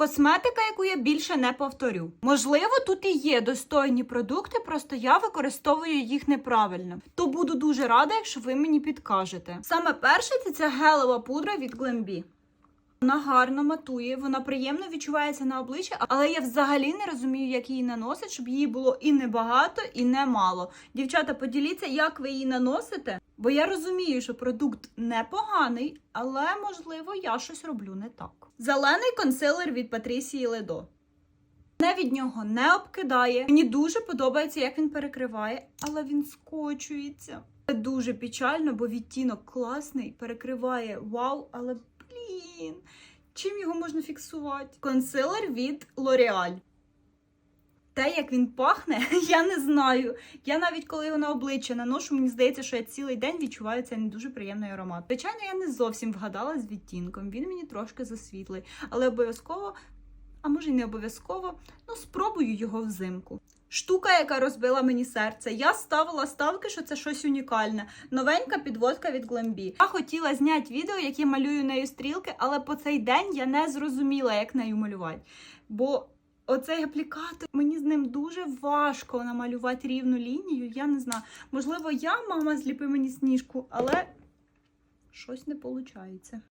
Косметика, яку я більше не повторю. Можливо, тут і є достойні продукти, просто я використовую їх неправильно. То буду дуже рада, якщо ви мені підкажете. Саме перше це ця гелева пудра від Glambi. Вона гарно матує, вона приємно відчувається на обличчі, але я взагалі не розумію, як її наносить, щоб її було і не багато, і не мало. Дівчата, поділіться, як ви її наносите, бо я розумію, що продукт непоганий, але можливо я щось роблю не так. Зелений консилер від Патрісії Ледо. Мене від нього не обкидає. Мені дуже подобається, як він перекриває, але він скочується. Це дуже печально, бо відтінок класний, перекриває вау, але блін. Чим його можна фіксувати? Консилер від L'Oreal. Те, як він пахне, я не знаю. Я навіть коли його на обличчя наношу, мені здається, що я цілий день відчуваю цей не дуже приємний аромат. Звичайно, я не зовсім вгадала з відтінком. Він мені трошки засвітлий, але обов'язково, а може й не обов'язково, ну спробую його взимку. Штука, яка розбила мені серце. Я ставила ставки, що це щось унікальне. Новенька підводка від Glambi. Я хотіла зняти відео, як я малюю нею стрілки, але по цей день я не зрозуміла, як нею малювати. Бо оцей аплікатор, мені з ним дуже важко намалювати рівну лінію. Я не знаю. Можливо, я, мама, зліпи мені сніжку, але щось не виходить.